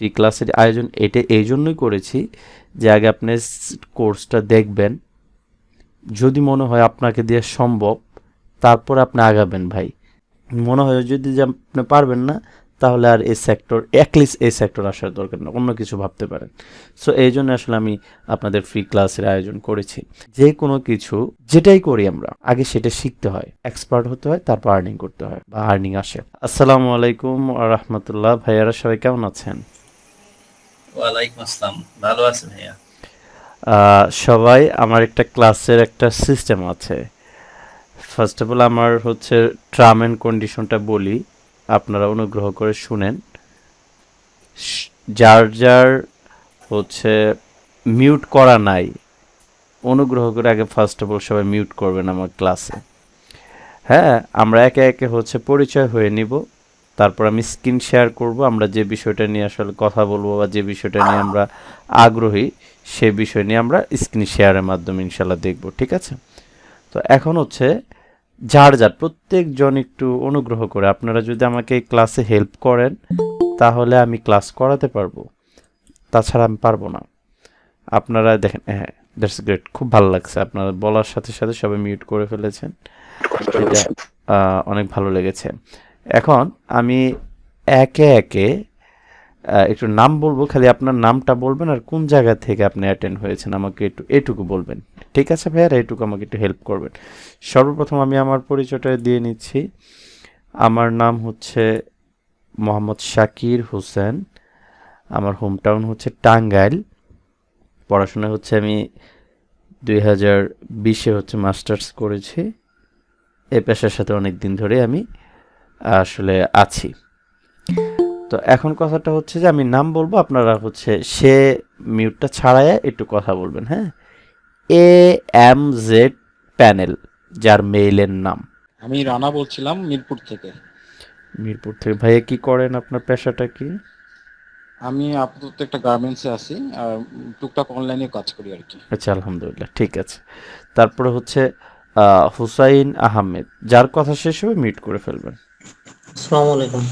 Free ক্লাসের আয়োজন এটা এই জন্যই করেছি যে আগে আপনি কোর্সটা দেখবেন। যদি মনে হয় আপনাকে দিয়ে সম্ভব, তারপর আপনি আগাবেন ভাই। মনে হয় যদি যে আপনি পারবেন না, তাহলে আর এই সেক্টর অ্যাটলিস্ট এই সেক্টর আসার দরকার না, অন্য কিছু ভাবতে পারেন। সো এই জন্য আসলে আমি আপনাদের ফ্রি ক্লাসের আয়োজন করেছি। যে কোনো কিছু, যেটাই করি আমরা, আগে সেটা শিখতে হয়। এক্সপার্ট হতে হয়, তারপর আর্নিং করতে হয়, বা আর্নিং আসে। আসসালামু আলাইকুম রহমতুল্লাহ। ভাইয়ারা সবাই কেমন আছেন? ওয়ালাইকুম আসসালাম। ভালো আছে ভাইয়া? সবাই, আমার একটা ক্লাসের একটা সিস্টেম আছে। ফার্স্ট অফ অল আমার হচ্ছে ট্রাম অ্যান্ড কন্ডিশনটা বলি। আপনারা অনুগ্রহ করে শুনেন। যার যার হচ্ছে মিউট করা নাই, অনুগ্রহ করে আগে ফার্স্ট অফ অল সবাই মিউট করবেন আমার ক্লাসে হ্যাঁ আমরা একে একে হচ্ছে পরিচয় হয়ে নিব। তারপর আমি স্ক্রিন শেয়ার করব আমরা যে বিষয়টা নিয়ে আসলে কথা বলব বা যে বিষয়টা নিয়ে আমরা আগ্রহী সে বিষয় নিয়ে আমরা স্ক্রিন শেয়ারের মাধ্যমে ইনশাল্লাহ দেখব ঠিক আছে? তো এখন হচ্ছে যার যার প্রত্যেকজন একটু অনুগ্রহ করে আপনারা যদি আমাকে ক্লাসে হেল্প করেন তাহলে আমি ক্লাস করাতে পারব তাছাড়া আমি পারব না। আপনারা দেখেন হ্যাঁ দ্যাটস গ্রেট খুব ভালো লাগছে আপনারা বলার সাথে সাথে সবাই মিউট করে ফেলেছেন এটা অনেক ভালো লেগেছে। এখন আমি একে একে একটু নাম বলব, খালি আপনার নামটা বলবেন আর কোন জায়গা থেকে আপনি অ্যাটেন্ড হয়েছেন, আমাকে একটু এটুকু বলবেন। ঠিক আছে ভাইয়ার এটুকু আমাকে একটু হেল্প করবেন। সর্বপ্রথম আমি আমার পরিচয়টা দিয়ে নিচ্ছি। আমার নাম হচ্ছে মোহাম্মদ শাকির হোসেন। আমার হোম টাউন হচ্ছে টাঙ্গাইল। পড়াশোনা হচ্ছে আমি দুই হাজার বিশে হচ্ছে মাস্টার্স করেছি। এই পেশার সাথে অনেক দিন ধরে আমি আসলে আছি। তো এখন কথাটা হচ্ছে যে আমি নাম বলব আপনারা হচ্ছে সে মিউটটা ছাড়ায় একটু কথা বলবেন হ্যাঁ? এ এম জেড প্যানেল যার মেইলের নাম। আমি রানা বলছিলাম মিরপুর থেকে। মিরপুর থেকে। ভাইয়া কি করেন আপনার পেশাটা কি? আমি আপাতত একটা গার্মেন্টসে আছি আর টুকটাক অনলাইনে কাজ করি আর কি। আচ্ছা আলহামদুলিল্লাহ ঠিক আছে। তারপরে হচ্ছে হুসাইন আহমেদ যার কথা শেষ হবে মিউট করে ফেলবেন। আসসালামু আলাইকুম।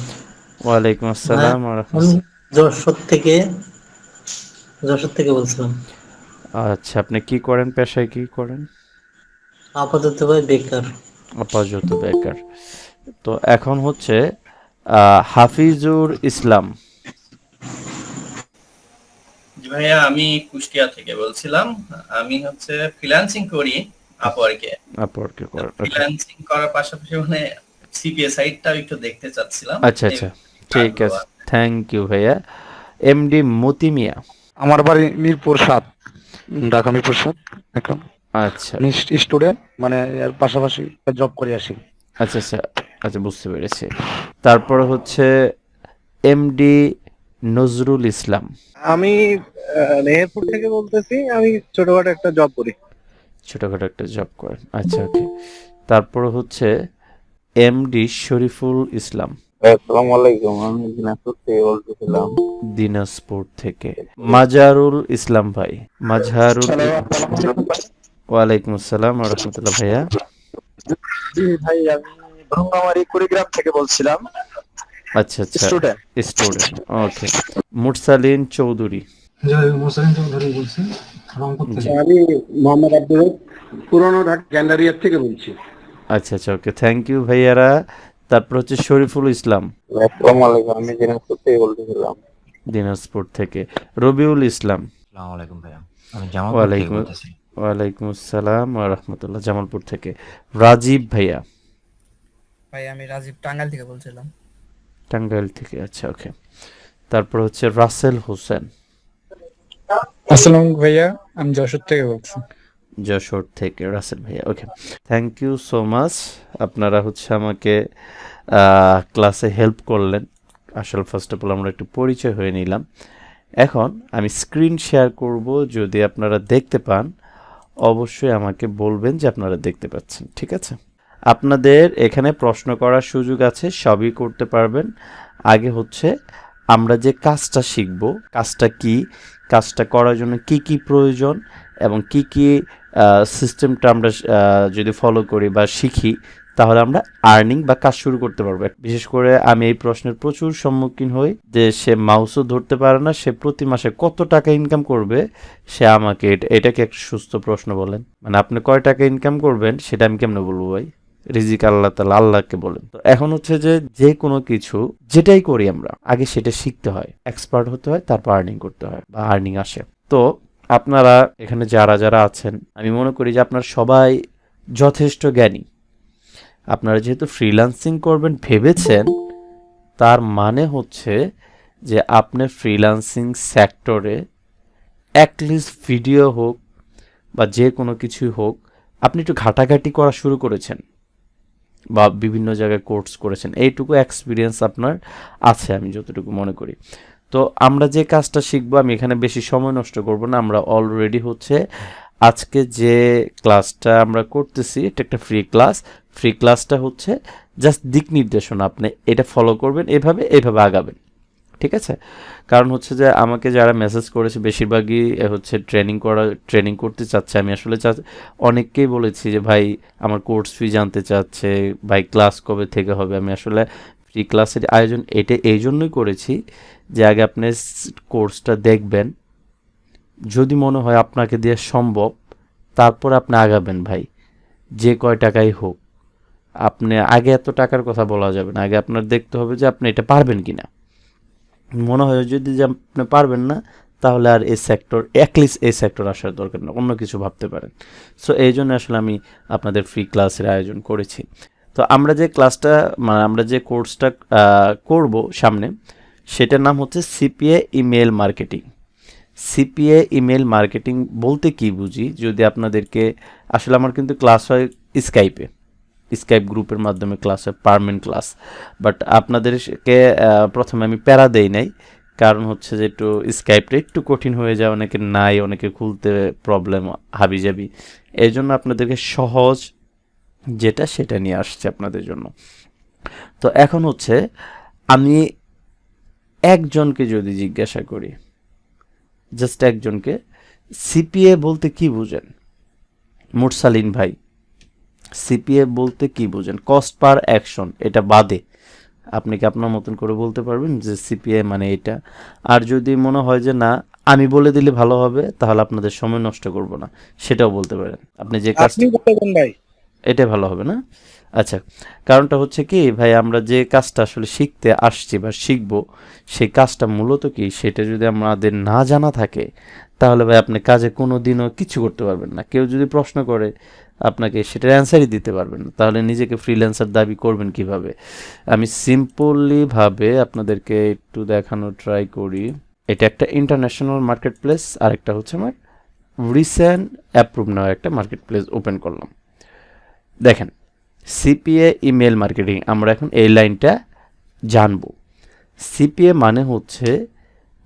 ওয়ালাইকুম আসসালাম আমি রাহমাতুল্লাহ। যশোর থেকে যশোর থেকে বলছিলাম। আচ্ছা আপনি কি করেন? পেশায় কি করেন? আপাতত ভাই বেকার। আপাতত বেকার। তো এখন হচ্ছে আহ, হাফিজুর ইসলাম। ভাইয়া আমি কুষ্টিয়া থেকে বলছিলাম। আমি হচ্ছে ফ্রিল্যান্সিং করি আপওয়ার্কে আপওয়ার্কে করার পাশাপাশি মানে সিপিএ সাইটটাও একটু দেখতে চাচ্ছিলাম। আচ্ছা আচ্ছা। ঠিক আছে। থ্যাংক ইউ ভাইয়া। এমডি মতিমিয়া। আমার বাড়ি মিরপুর সাত। ঢাকা মিরপুর সাত এখন আচ্ছা। আমি স্টুডেন্ট মানে এর পাশাপাশি জব করে আসি। আচ্ছা আচ্ছা। আচ্ছা বুঝতে পেরেছি। তারপরে হচ্ছে এমডি নজরুল ইসলাম। আমি মেহেরপুর থেকে বলতেছি আমি ছোটখাটো একটা জব করি। ছোটখাটো একটা জব করেন। আচ্ছা ওকে। তারপর হচ্ছে এমডি শরীফুল ইসলাম। আসসালামু আলাইকুম আমি দিনাজপুর থেকে বলতেছিলাম। দিনাজপুর থেকে। মাজারুল ইসলাম ভাই মাঝারুল ওয়ালাইকুম আসসালাম ওয়া রাহমাতুল্লাহ ভাইয়া। জি ভাই আমি ভঙ্গামারি কুড়িগ্রাম থেকে বলছিলাম। আচ্ছা আচ্ছা। স্টুডেন্ট স্টুডেন্ট ওকে মুরসালিন চৌধুরী। বলছি। আমি মোহাম্মদ আব্দুল পুরনো ঢাকা গ্যান্ডারিয়ার থেকে বলছি। আচ্ছা আচ্ছা ওকে থ্যাংক ইউ ভাইয়ারা। তারপর হচ্ছে শরীফুল ইসলাম। আসসালামু আলাইকুম আমি দিনাজপুর থেকে বলতেছিলাম। দিনাজপুর থেকে। রবিউল ইসলাম। আসসালামু আলাইকুম ভাইয়া। আমি জামালপুর থেকে বলতেছি। ওয়ালাইকুম আসসালাম ওয়া রাহমাতুল্লাহ জামালপুর থেকে। রাজীব ভাইয়া। ভাই আমি রাজীব টাঙ্গাইল থেকে বলছিলাম। টাঙ্গাইল থেকে আচ্ছা ওকে। তারপর হচ্ছে রাসেল হোসেন। আসসালাম ভাইয়া আমি যশোর থেকে বলছি। যশোর থেকে রাসেল ভাইয়া। Okay thank you so much আপনারা হচ্ছে আমাকে ক্লাসে হেল্প করলেন। আসলে ফার্স্ট অফ অল আমরা একটু পরিচয় হয়ে নিলাম। এখন আমি স্ক্রিন শেয়ার করব, যদি আপনারা দেখতে পান, অবশ্যই আমাকে বলবেন যে আপনারা দেখতে পাচ্ছেন, ঠিক আছে? আপনাদের এখানে প্রশ্ন করার সুযোগ আছে, সবই করতে পারবেন। আগে হচ্ছে আমরা যে কাজটা শিখব, কাজটা কি, কাজটা করার জন্য কি কি প্রয়োজন এবং কি কি সিস্টেমটা আমরা যদি ফলো করি বা শিখি, তাহলে আমরা আর্নিং বা কাজ শুরু করতে পারব। বিশেষ করে আমি এই প্রশ্নের প্রচুর সম্মুখীন হই যে সে মাউসও ধরতে পারে না, সে প্রতি মাসে কত টাকা ইনকাম করবে, সে আমাকে এটা- এটাকে একটা সুস্থ প্রশ্ন বলেন? মানে আপনি কয় টাকা ইনকাম করবেন, সেটা আমি কেমনে বলব ভাই? রিজিক আল্লাহ তালা আল্লাহকে বলেন। তো এখন হচ্ছে যে যে কোনো কিছু, যেটাই করি আমরা, আগে সেটা শিখতে হয় এক্সপার্ট হতে হয়, তারপর আর্নিং করতে হয় বা আর্নিং আসে। তো আপনারা এখানে যারা যারা আছেন, আমি মনে করি যে আপনারা সবাই যথেষ্ট জ্ঞানী। আপনারা যেহেতু ফ্রিল্যান্সিং করবেন, ভেবেছেন, তার মানে হচ্ছে যে আপনি ফ্রিল্যান্সিং সেক্টরে অ্যাটলিস্ট ভিডিও হোক বা যে কোনো কিছুই হোক, আপনি একটু ঘাটাঘাটি করা শুরু করেছেন বা বিভিন্ন জায়গায় কোর্স করেছেন। এইটুকু এক্সপিরিয়েন্স আপনার আছে, আমি যতটুকু মনে করি। তো আমরা যে কাজটা শিখব, আমি এখানে বেশি সময় নষ্ট করব না। আমরা অলরেডি হচ্ছে আজকে যে ক্লাসটা আমরা করতেছি, এটা একটা ফ্রি ক্লাস ফ্রি ক্লাসটা হচ্ছে জাস্ট দিক নির্দেশনা। আপনি এটা ফলো করবেন, এভাবে এভাবে আগাবেন। ঠিক আছে? কারণ হচ্ছে যে আমাকে যারা মেসেজ করেছে, বেশিরভাগই হচ্ছে ট্রেনিং করা ট্রেনিং করতে চাচ্ছে। আমি আসলে চা অনেককেই বলেছি যে, ভাই, আমার কোর্স ফি জানতে চাচ্ছে। ভাই ক্লাস কবে থেকে হবে? আমি আসলে ফ্রি ক্লাসের আয়োজন, এটা এই জন্যই করেছি যে আগে আপনি কোর্সটা দেখবেন। যদি মনে হয় আপনাকে দিয়ে সম্ভব, তারপর আপনি আগাবেন ভাই। যে কয় টাকাই হোক। আপনি আগে এত টাকার কথা বলা যাবে না। আগে আপনার দেখতে হবে যে আপনি এটা পারবেন কি না মনে হয় যদি যে আপনি পারবেন না, তাহলে আর এই সেক্টর অ্যাটলিস্ট এই সেক্টর আসার দরকার না। অন্য কিছু ভাবতে পারেন। সো এই জন্য আসলে আমি আপনাদের ফ্রি ক্লাসের আয়োজন করেছি। তো আমরা যে ক্লাসটা মানে আমরা যে কোর্সটা করব সামনে সেটার নাম হচ্ছে CPA email marketing. CPA email marketing বলতে কি বুঝি? যদি আপনাদেরকে, আসলে আমার কিন্তু ক্লাস হয় স্কাইপে স্কাইপ গ্রুপের মাধ্যমে ক্লাস হয়, পারমানেন্ট ক্লাস। বাট আপনাদেরকে প্রথমে আমি প্যারা দেই নাই। কারণ হচ্ছে যে একটু স্কাইপটা একটু কঠিন হয়ে যায় অনেকে নাই, অনেকে খুলতে প্রবলেম হাবি যাবি এই জন্য আপনাদেরকে সহজ যেটা সেটা নিয়ে আসছে আপনাদের জন্য। তো এখন হচ্ছে, আমি একজনকে যদি জিজ্ঞাসা করি জাস্ট একজনকে সিপিএ বলতে কি বুঝেন? মুরসালিন ভাই সিপিএ বলতে কি বুঝেন? কস্ট পার অ্যাকশন এটা বাদে। আপনি কি আপনার মতন করে বলতে পারবেন যে সিপিএ মানে এটা? আর যদি মনে হয় যে না আমি বলে দিলে ভালো হবে তাহলে আপনাদের সময় নষ্ট করব না। সেটাও বলতে পারেন। আপনি যে কাজ আপনি ভাই। এটা ভালো হবে না? আচ্ছা কারণটা হচ্ছে কি, ভাই, আমরা যে কাজটা আসলে শিখতে আসছি বা শিখব, সেই কাজটা মূলত কি, সেটা যদি আমাদের না জানা থাকে, তাহলে ভাই আপনি কাজে কোনো দিনও কিছু করতে পারবেন না। কেউ যদি প্রশ্ন করে আপনাকে, সেটার অ্যান্সারই দিতে পারবেন না। তাহলে নিজেকে ফ্রিল্যান্সার দাবি করবেন কীভাবে? আমি সিম্পলি ভাবে আপনাদেরকে একটু দেখানো ট্রাই করি। এটা একটা ইন্টারন্যাশনাল মার্কেট প্লেস আর একটা হচ্ছে আমার রিসেন্ট অ্যাপ্রুভ নেওয়া একটা মার্কেট প্লেস ওপেন করলাম। দেখেন সিপিএ ইমেল মার্কেটিং আমরা এখন এই লাইনটা জানব। সিপিএ মানে হচ্ছে,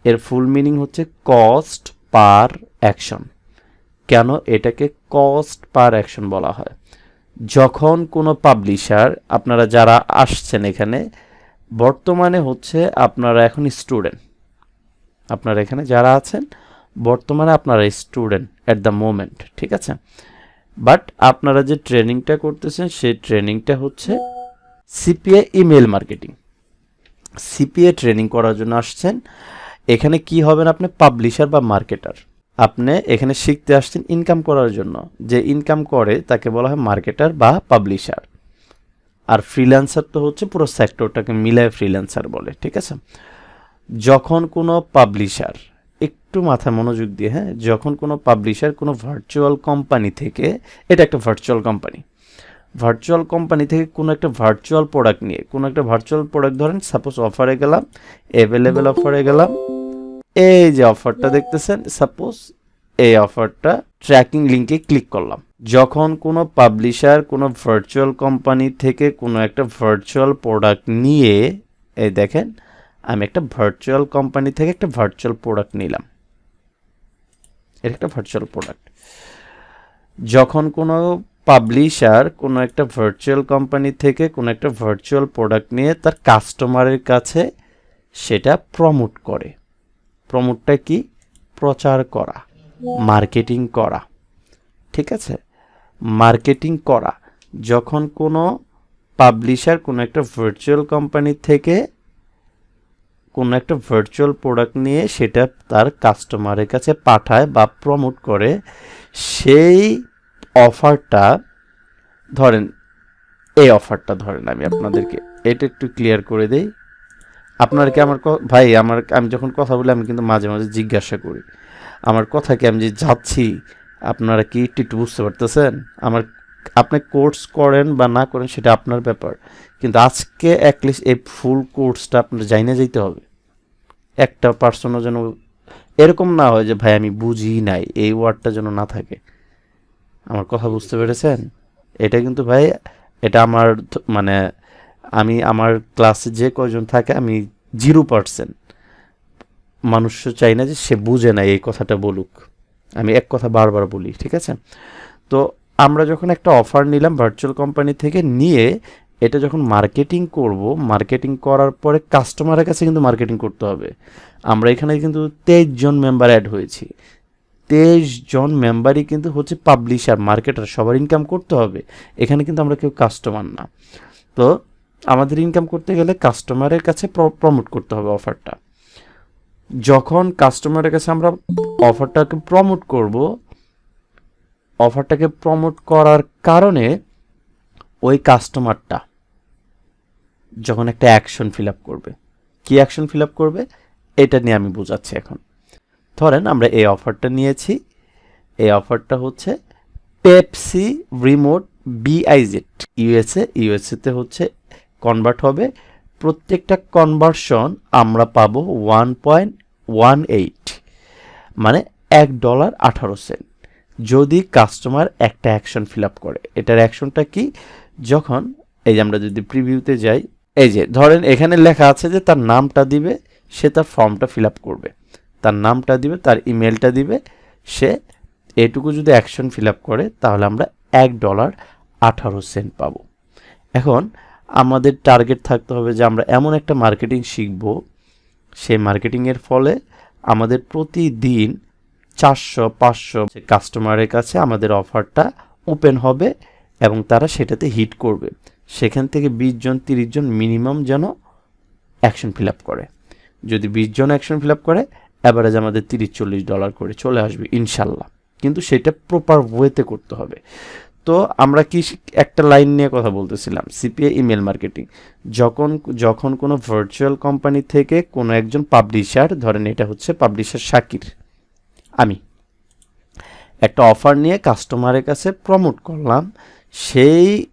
এর ফুল মিনিং হচ্ছে কস্ট পার অ্যাকশন কেন এটাকে কস্ট পার অ্যাকশন বলা হয়? যখন কোনো পাবলিশার আপনারা যারা আসছেন এখানে, বর্তমানে হচ্ছে আপনারা এখন স্টুডেন্ট আপনারা এখানে যারা আছেন, বর্তমানে আপনারা স্টুডেন্ট অ্যাট দ্য মোমেন্ট ঠিক আছে? বাট আপনারা যে ট্রেনিংটা করতেছেন, সেই ট্রেনিংটা হচ্ছে CPA email marketing. CPA training করার জন্য আসছেন। এখানে কি হবেন আপনি? পাবলিশার বা মার্কেটার। আপনি এখানে শিখতে আসছেন ইনকাম করার জন্য। যে ইনকাম করে, তাকে বলা হয় মার্কেটার বা পাবলিশার। আর ফ্রিল্যান্সার তো হচ্ছে পুরো সেক্টরটাকে মিলায় ফ্রিল্যান্সার বলে, ঠিক আছে? যখন কোনো পাবলিশার একটু মাথায় মনোযোগ দিয়ে হ্যাঁ যখন কোনো পাবলিশার কোনো ভার্চুয়াল কোম্পানি থেকে, এটা একটা ভার্চুয়াল কোম্পানি ভার্চুয়াল কোম্পানি থেকে কোনো একটা ভার্চুয়াল প্রোডাক্ট নিয়ে, কোনো একটা ভার্চুয়াল প্রোডাক্ট ধরেন সাপোজ অফারে গেলাম অ্যাভেলেবেল অফারে গেলাম, এই যে অফারটা দেখতেছেন সাপোজ এই অফারটা ট্র্যাকিং লিঙ্কে ক্লিক করলাম, যখন কোনো পাবলিশার কোনো ভার্চুয়াল কোম্পানি থেকে কোনো একটা ভার্চুয়াল প্রোডাক্ট নিয়ে, এই দেখেন, আমি একটা ভার্চুয়াল কোম্পানি থেকে একটা ভার্চুয়াল প্রোডাক্ট নিলাম এটা একটা ভার্চুয়াল প্রোডাক্ট যখন কোনো পাবলিশার কোনো একটা ভার্চুয়াল কোম্পানি থেকে কোনো একটা ভার্চুয়াল প্রোডাক্ট নিয়ে তার কাস্টমারের কাছে সেটা প্রমোট করে। প্রমোটটা কি? প্রচার করা মার্কেটিং করা। ঠিক আছে? মার্কেটিং করা। যখন কোনো পাবলিশার কোনো একটা ভার্চুয়াল কোম্পানি থেকে কোনো একটা ভার্চুয়াল প্রোডাক্ট নিয়ে সেটা তার কাস্টমারের কাছে পাঠায় বা প্রমোট করে, সেই অফারটা ধরেন, এই অফারটা ধরেন আমি আপনাদেরকে, এটা একটু ক্লিয়ার করে দেই। আপনার কি আমার ভাই, আমার, আমি যখন কথা বলি, আমি কিন্তু মাঝে মাঝে জিজ্ঞাসা করি। আমার কথা কি আমি যে যাচ্ছি, আপনারা কি একটু বুঝতে পারতেছেন? আমার আপনি কোর্স করেন বা না করেন সেটা আপনার ব্যাপার। কিন্তু আজকে অ্যাটলিস্ট এই ফুল কোর্সটা আপনার না যেতে হবে। একটা পার্সনও যেন এরকম না হয় যে, ভাই, আমি বুঝি নাই, এই ওয়ার্ডটা যেন না থাকে। আমার কথা বুঝতে পেরেছেন? এটা কিন্তু ভাই, এটা আমার মানে আমি আমার ক্লাসে যে কয়জন থাকে, আমি জিরো পার্সেন্ট মানুষ চাই না যে সে বুঝে না এই কথাটা বলুক। আমি এক কথা বারবার বলি, ঠিক আছে? তো আমরা যখন একটা অফার নিলাম ভার্চুয়াল কোম্পানি থেকে নিয়ে, এটা যখন মার্কেটিং করব মার্কেটিং করার পরে কাস্টমারের কাছে কিন্তু মার্কেটিং করতে হবে। আমরা এখানে কিন্তু তেইশ জন মেম্বার অ্যাড হয়েছি। তেইশ জন মেম্বারই কিন্তু হচ্ছে পাবলিশার মার্কেটার সবার ইনকাম করতে হবে। এখানে কিন্তু আমরা কেউ কাস্টমার না। তো আমাদের ইনকাম করতে গেলে কাস্টমারের কাছে প্রমোট করতে হবে অফারটা যখন কাস্টমারের কাছে আমরা অফারটাকে প্রমোট করব অফারটাকে প্রমোট করার কারণে ওই কাস্টমারটা যখন একটা অ্যাকশন ফিল আপ করবে। কি অ্যাকশন ফিল আপ করবে? এটা নিয়ে আমি বোঝাচ্ছি এখন। ধরেন আমরা এই অফারটা নিয়েছি। এই অফারটা হচ্ছে পেপসি রিমোট বিআইজেড ইউএসএ ইউএসএতে হচ্ছে কনভার্ট হবে। প্রত্যেকটা কনভার্সন আমরা পাবো ওয়ান পয়েন্ট ওয়ান এইট মানে এক ডলার আঠারো সেন্ট যদি কাস্টমার একটা অ্যাকশন ফিল আপ করে, এটার অ্যাকশনটা কি? যখন, এই যে আমরা যদি প্রিভিউতে যাই, এই যে ধরেন এখানে লেখা আছে যে তার নামটা দিবে, সে তার ফর্মটা ফিল আপ করবে। তার নামটা দিবে, তার ইমেলটা দিবে, সে এটুকু যদি অ্যাকশন ফিল আপ করে, তাহলে আমরা এক ডলার আঠারো সেন্ট পাবো। এখন, আমাদের টার্গেট থাকতে হবে যে আমরা এমন একটা মার্কেটিং শিখব, সেই মার্কেটিংয়ের ফলে আমাদের প্রতিদিন চারশো, পাঁচশো কাস্টমারের কাছে আমাদের অফারটা ওপেন হবে এবং তারা সেটাতে হিট করবে। সেখান থেকে বিশ জন, তিরিশ জন মিনিমাম যেন অ্যাকশন ফিল আপ করে। যদি বিশ জন অ্যাকশন ফিল আপ করে অ্যাভারেজ আমাদের তিরিশ, চল্লিশ ডলার করে চলে আসবে ইনশাল্লাহ। কিন্তু সেটা প্রপার ওয়েতে করতে হবে। তো আমরা কি একটা লাইন নিয়ে কথা বলতেছিলাম সিপিএ ইমেল মার্কেটিং যখন যখন কোনো ভার্চুয়াল কোম্পানি থেকে কোনো একজন পাবলিশার ধরেন এটা হচ্ছে পাবলিশার শাকির আমি। একটা অফার নিয়ে কাস্টমারের কাছে প্রমোট করলাম। সেই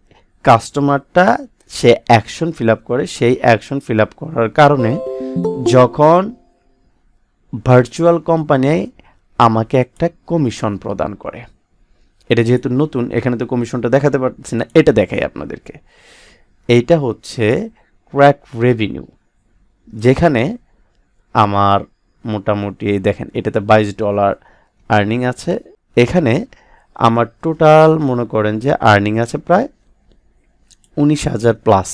কাস্টমারটা সে অ্যাকশন ফিল করে। সেই অ্যাকশন ফিল করার কারণে যখন ভার্চুয়াল কোম্পানি আমাকে একটা কমিশন প্রদান করে। এটা যেহেতু নতুন, এখানে তো কমিশনটা দেখাতে পারছি না, এটা দেখাই আপনাদেরকে। এইটা হচ্ছে ক্র্যাক রেভিনিউ যেখানে আমার মোটামুটি, এই দেখেন, এটাতে বাইশ ডলার আর্নিং আছে। এখানে আমার টোটাল মনে করেন যে আর্নিং আছে প্রায় উনিশ হাজার প্লাস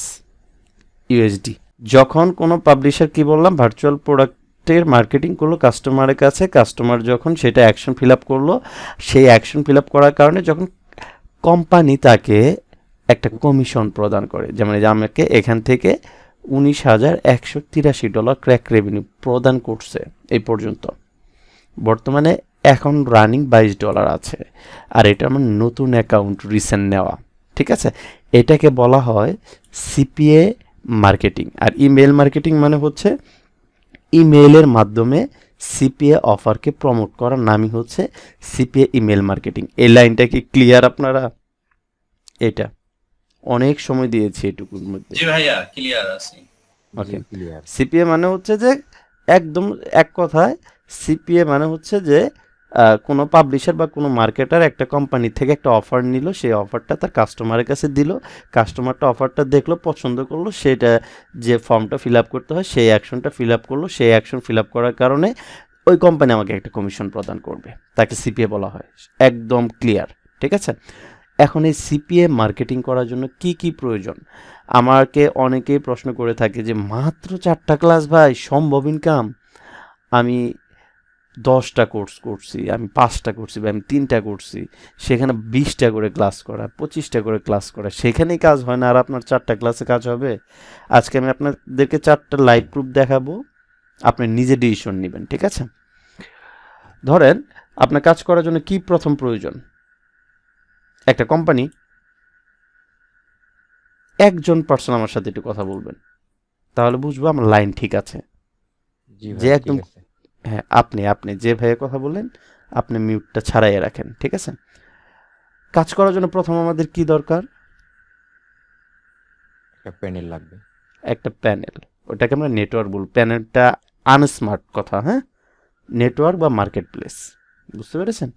ইউএসডি যখন কোনো পাবলিশার কি বললাম ভার্চুয়াল প্রোডাক্টের মার্কেটিং করল কাস্টমারের কাছে কাস্টমার যখন সেটা অ্যাকশন ফিল আপ করল, সেই অ্যাকশন ফিল আপ করার কারণে যখন কোম্পানি তাকে একটা কমিশন প্রদান করে। যেমন আমাকে এখান থেকে উনিশ হাজার একশো তিরাশি ডলার ক্র্যাক রেভিনিউ প্রদান করছে এই পর্যন্ত। বর্তমানে এখন রানিং বাইশ ডলার আছে। আর এটা আমার নতুন অ্যাকাউন্ট রিসেন্ট নেওয়া। ঠিক আছে? এটাকে বলা হয় সিপিএ মার্কেটিং আর ইমেল মার্কেটিং মানে হচ্ছে ইমেলের মাধ্যমে সিপিএ অফারকে প্রমোট করার নামই হচ্ছে সিপিএ ইমেল মার্কেটিং এই লাইনটা কি ক্লিয়ার আপনারা? এটা। অনেক সময় দিয়েছি এটুকুর মধ্যে। জি ভাইয়া ক্লিয়ার আছি। ওকে ক্লিয়ার সিপিএ মানে হচ্ছে যে একদম এক কথায় সিপিএ মানে হচ্ছে যে কোনো পাবলিশার বা কোনো মার্কেটার একটা কোম্পানি থেকে একটা অফার নিল সেই অফারটা তার কাস্টমারের কাছে দিল কাস্টমারটা অফারটা দেখল পছন্দ করল সেটা যে ফর্মটা ফিল আপ করতে হয় সেই অ্যাকশনটা ফিল আপ করল সেই অ্যাকশন ফিল আপ করার কারণে ওই কোম্পানি আমাকে একটা কমিশন প্রদান করবে। তাকে সিপিএ বলা হয়। একদম ক্লিয়ার ঠিক আছে? এখন এই সিপিএম মার্কেটিং করার জন্য কি কি প্রয়োজন? আমাকে অনেকেই প্রশ্ন করে থাকে যে, মাত্র চারটা ক্লাস ভাই, সম্ভব ইনকাম আমি দশটা কোর্স করছি, আমি পাঁচটা করছি বা আমি তিনটা করছি, সেখানে বিশটা করে ক্লাস করা, পঁচিশটা করে ক্লাস করা, সেখানেই কাজ হয় না, আর আপনার চারটা ক্লাসে কাজ হবে? আজকে আমি আপনাদেরকে চারটা লাইভ প্রুফ দেখাবো, আপনি নিজে ডিসিশন নেবেন, ঠিক আছে? ধরেন, আপনার কাজ করার জন্য কি প্রথম প্রয়োজন? একটা কোম্পানি একজন পার্সন আমার সাথে একটু কথা বলবেন। তাহলে বুঝব আমার লাইন ঠিক আছে। যে একদম- হ্যাঁ আপনি আপনি যে ভাইয়ের কথা বললেন আপনি মিউটটা ছাড়াইয়ে রাখেন ঠিক আছে? কাজ করার জন্য প্রথম আমাদের কি দরকার? একটা প্যানেল লাগবে। একটা প্যানেল ওটাকে আমরা নেটওয়ার্ক বলব। প্যানেলটা আনস্মার্ট কথা হ্যাঁ? নেটওয়ার্ক বা মার্কেট প্লেস বুঝতে পেরেছেন?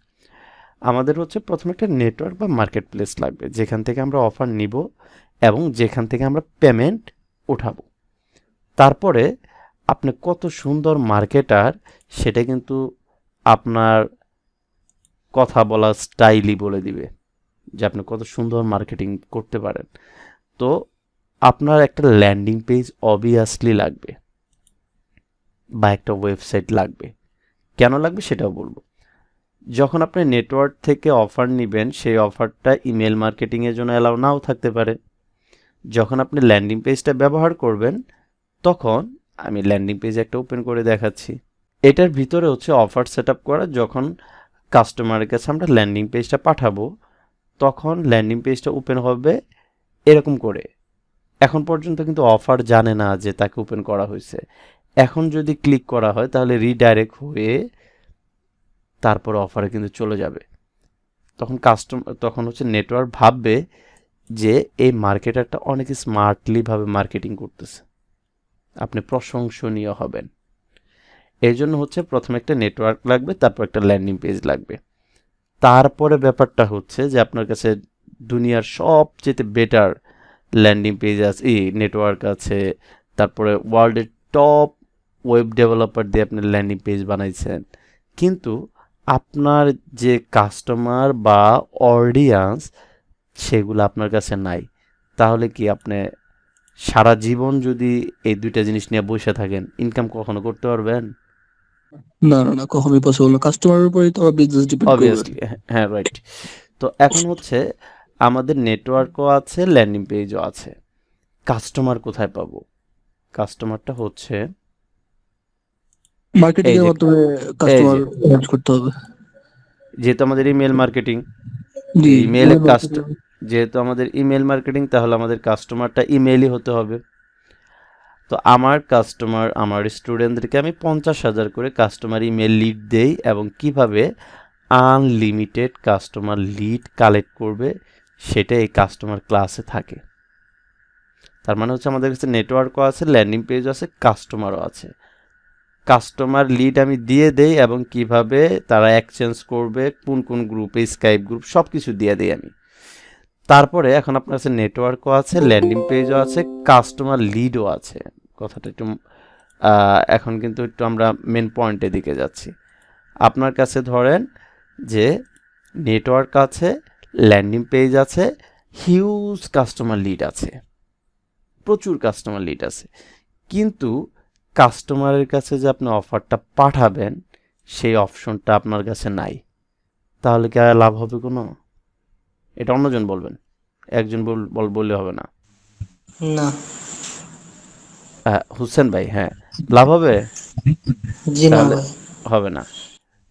আমাদের হচ্ছে প্রথমে একটা নেটওয়ার্ক বা মার্কেট প্লেস লাগবে, যেখান থেকে আমরা অফার নিব এবং যেখান থেকে আমরা পেমেন্ট উঠাবো। তারপরে আপনি কত সুন্দর মার্কেটার সেটা কিন্তু আপনার কথা বলা স্টাইলই বলে দিবে, যে আপনি কত সুন্দর মার্কেটিং করতে পারেন। তো আপনার একটা ল্যান্ডিং পেজ অবভিয়াসলি লাগবে, বা একটা ওয়েবসাইট লাগবে। কেন লাগবে সেটাও বলব। যখন আপনি নেটওয়ার্ক থেকে অফার নেবেন, সেই অফারটা ইমেল মার্কেটিংয়ের জন্য অ্যালাউ নাও থাকতে পারে। যখন আপনি ল্যান্ডিং পেজটা ব্যবহার করবেন, তখন আমি ল্যান্ডিং পেজ একটা ওপেন করে দেখাচ্ছি। এটার ভিতরে হচ্ছে অফার সেট করা, যখন কাস্টমারের কাছে আমরা ল্যান্ডিং পেজটা পাঠাবো, তখন ল্যান্ডিং পেজটা ওপেন হবে এরকম করে। এখন পর্যন্ত কিন্তু অফার জানে না যে তাকে ওপেন করা হয়েছে। এখন যদি ক্লিক করা হয়, তাহলে রিডাইরেক্ট হয়ে তারপর অফারে কিন্তু চলে যাবে। তখন কাস্টমার তখন হচ্ছে নেটওয়ার্ক ভাববে যে এই মার্কেটারটা অনেক স্মার্টলিভাবে মার্কেটিং করতেছে। আপনি প্রশংসনীয় হবেন। এই জন্য হচ্ছে প্রথমে একটা নেটওয়ার্ক লাগবে, তারপর একটা ল্যান্ডিং পেজ লাগবে। তারপরে ব্যাপারটা হচ্ছে যে আপনার কাছে দুনিয়ার সবচেয়ে বেটার ল্যান্ডিং পেজ আছে, এই নেটওয়ার্ক আছে, তারপরে ওয়ার্ল্ডের টপ ওয়েব ডেভেলপার দিয়ে আপনি ল্যান্ডিং পেজ বানাইছেন। কিন্তু আপনার যে কাস্টমার বা অডিয়েন্স সেগুলো আপনার কাছে নাই। তাহলে কি আপনি সারা জীবন যদি এই দুইটা জিনিস নিয়ে বসে থাকেন ইনকাম কখনো করতে পারবেন? না না না কখনোই পসিবল না। কাস্টমারের উপরেই তো বিজনেস ডিপেন্ড অবভিয়াসলি হ্যাঁ রাইট তো এখন হচ্ছে আমাদের নেটওয়ার্কও আছে ল্যান্ডিং পেজও আছে। কাস্টমার কোথায় পাবো? কাস্টমারটা হচ্ছে মার্কেটিং এর মাধ্যমে কাস্টমার ম্যানেজ করতে হবে। যেহেতু আমাদের ইমেল মার্কেটিং জি ইমেইলে কাস্ট যেহেতু আমাদের ইমেল মার্কেটিং তাহলে আমাদের কাস্টমারটা ইমেলই হতে হবে। তো আমার কাস্টমার আমার স্টুডেন্টদেরকে আমি পঞ্চাশ হাজার করে কাস্টমার ইমেল লিড দেই এবং কীভাবে আনলিমিটেড কাস্টমার লিড কালেক্ট করবে সেটা এই কাস্টমার ক্লাসে থাকে। তার মানে হচ্ছে আমাদের কাছে নেটওয়ার্কও আছে ল্যান্ডিং পেজও আছে কাস্টমারও আছে। কাস্টমার লিড আমি দিয়ে দেই এবং কীভাবে তারা এক্সচেঞ্জ করবে, কোন কোন গ্রুপে স্কাইপ গ্রুপ সব কিছু দিয়ে দিই আমি। তারপরে এখন আপনার কাছে নেটওয়ার্কও আছে ল্যান্ডিং পেজও আছে কাস্টমার লিডও আছে। কথাটা একটু এখন কিন্তু একটু আমরা মেন পয়েন্টের দিকে যাচ্ছি। আপনার কাছে ধরেন যে নেটওয়ার্ক আছে ল্যান্ডিং পেজ আছে হিউজ কাস্টমার লিড আছে। প্রচুর কাস্টমার লিড আছে। কিন্তু কাস্টমারের কাছে যে আপনি অফারটা পাঠাবেন সেই অপশনটা আপনার কাছে নাই। তাহলে কি লাভ হবে কোনো? এটা অন্যজন বলবেন। একজন বল- বল বললে হবে না। না। হুসেন ভাই হ্যাঁ। লাভ হবে? জি না হবে না।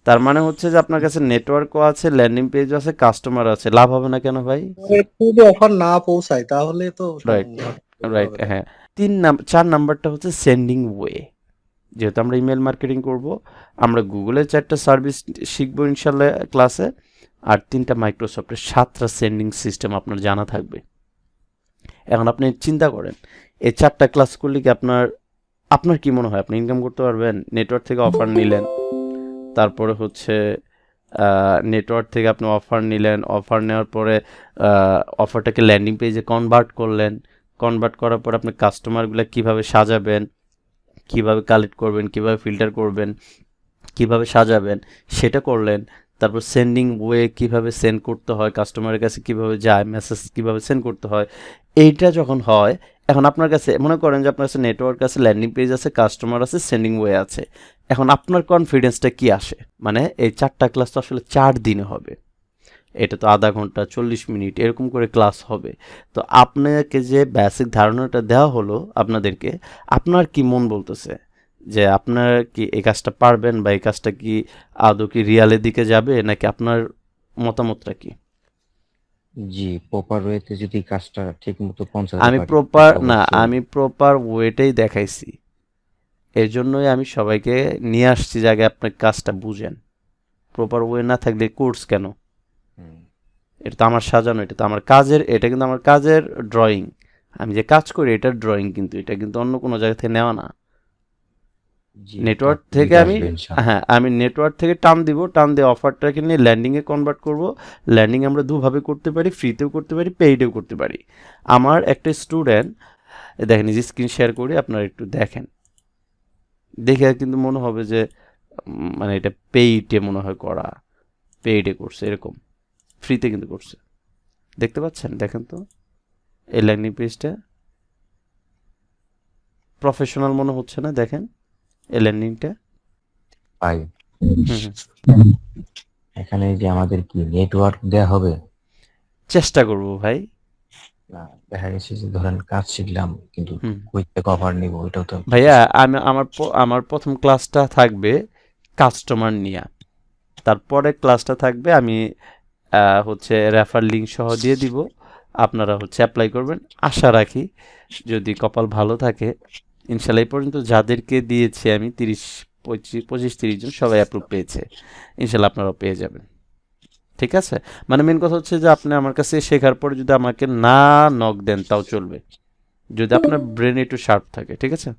তার মানে হচ্ছে যে আপনার কাছে নেটওয়ার্কও আছে ল্যান্ডিং পেজও আছে কাস্টমার আছে। লাভ হবে না কেন ভাই? যদি অফার না পৌঁছায় তাহলে তো রাইট রাইট হ্যাঁ। তিন নাম, চার নাম্বারটা হচ্ছে সেন্ডিং ওয়ে যেহেতু আমরা ইমেল মার্কেটিং করব, আমরা গুগলের চারটা সার্ভিস শিখব ইনশাল্লাহ ক্লাসে আর তিনটা মাইক্রোসফটের সাতটা সেন্ডিং সিস্টেম আপনার জানা থাকবে। এখন আপনি চিন্তা করেন, এই চারটা ক্লাস করলে কি আপনার আপনার কি মনে হয়? আপনি ইনকাম করতে পারবেন নেটওয়ার্ক থেকে অফার নিলেন, তারপরে হচ্ছে নেটওয়ার্ক থেকে আপনি অফার নিলেন অফার নেওয়ার পরে অফারটাকে ল্যান্ডিং পেজে কনভার্ট করলেন কনভার্ট করার পর আপনি কাস্টমারগুলো কীভাবে সাজাবেন, কীভাবে কালেক্ট করবেন, কীভাবে ফিল্টার করবেন, কীভাবে সাজাবেন, সেটা করলেন। তারপর সেন্ডিং ওয়ে কীভাবে সেন্ড করতে হয় কাস্টমারের কাছে কীভাবে যায় মেসেজ কীভাবে সেন্ড করতে হয়, এইটা যখন হয়, এখন আপনার কাছে, মনে করেন যে আপনার কাছে নেটওয়ার্ক আছে ল্যান্ডিং পেজ আছে কাস্টমার আছে সেন্ডিং ওয়ে আছে। এখন আপনার কনফিডেন্সটা কি আসে? মানে এই চারটা ক্লাস তো আসলে চার দিনে হবে। এটা তো আধা ঘণ্টা চল্লিশ মিনিট এরকম করে ক্লাস হবে। তো আপনাকে যে বেসিক ধারণাটা দেওয়া হলো আপনাদেরকে আপনার কি মন বলতেছে? যে আপনার কি এই কাজটা পারবেন বা এই কাজটা কি আদৌ কি রিয়ালের দিকে যাবে নাকি আপনার মতামতটা কি? জি প্রপার ওয়েতে যদি কাজটা ঠিক মতো পৌঁছাতে আমি প্রপার না আমি প্রপার ওয়েটাই দেখাইছি। এর জন্যই আমি সবাইকে নিয়ে আসছি যে আগে আপনার কাজটা বুঝেন। প্রপার ওয়ে না থাকলে কোর্স কেন? এটা তো আমার সাজানো এটা তো আমার কাজের এটা কিন্তু আমার কাজের ড্রয়িং আমি যে কাজ করি এটার ড্রয়িং কিন্তু এটা কিন্তু অন্য কোনো জায়গা থেকে নেওয়া না। নেটওয়ার্ক থেকে আমি হ্যাঁ আমি নেটওয়ার্ক থেকে টান দিব টান দিয়ে অফারটাকে নিয়ে ল্যান্ডিংয়ে কনভার্ট করব। ল্যান্ডিং আমরা দুভাবে করতে পারি ফ্রিতেও করতে পারি পেইডেও করতে পারি। আমার একটা স্টুডেন্ট দেখেন যে স্ক্রিন শেয়ার করি আপনারা একটু দেখেন। দেখে কিন্তু মনে হবে যে মানে এটা পেইডে মনে হয় করা পেইডে করছে এরকম। ফ্রিতে কিন্তু করছে। দেখতে পাচ্ছেন? দেখেন তো। এই ল্যান্ডিং পেজটা প্রফেশনাল মনে হচ্ছে না দেখেন। এই ল্যান্ডিংটা পাই এখানে যে আমাদের কি নেটওয়ার্ক দেয়া হবে? চেষ্টা করব ভাই। না দেখা গেছে যে ধরেন কাজ শিখলাম কিন্তু হুম। কই থেকে কভার নিব ওইটাও তো ভাইয়া আমি আমার আমার প্রথম ক্লাসটা থাকবে কাস্টমার নিয়ে। তারপরে ক্লাসটা থাকবে আমি হচ্ছে রেফার লিঙ্ক সহ দিয়ে দিব। আপনারা হচ্ছে অ্যাপ্লাই করবেন। আশা রাখি যদি কপাল ভালো থাকে, ইনশাল্লাহ এই পর্যন্ত যাদেরকে দিয়েছি আমি তিরিশ, পঁচিশ পঁচিশ, তিরিশ জন সবাই অ্যাপ্রুভ পেয়েছে। ইনশাল্লাহ আপনারাও পেয়ে যাবেন। ঠিক আছে? মানে মেন কথা হচ্ছে যে আপনি আমার কাছে শেখার পরে যদি আমাকে না নক দেন, তাও চলবে। যদি আপনার ব্রেন একটু শার্প থাকে, ঠিক আছে?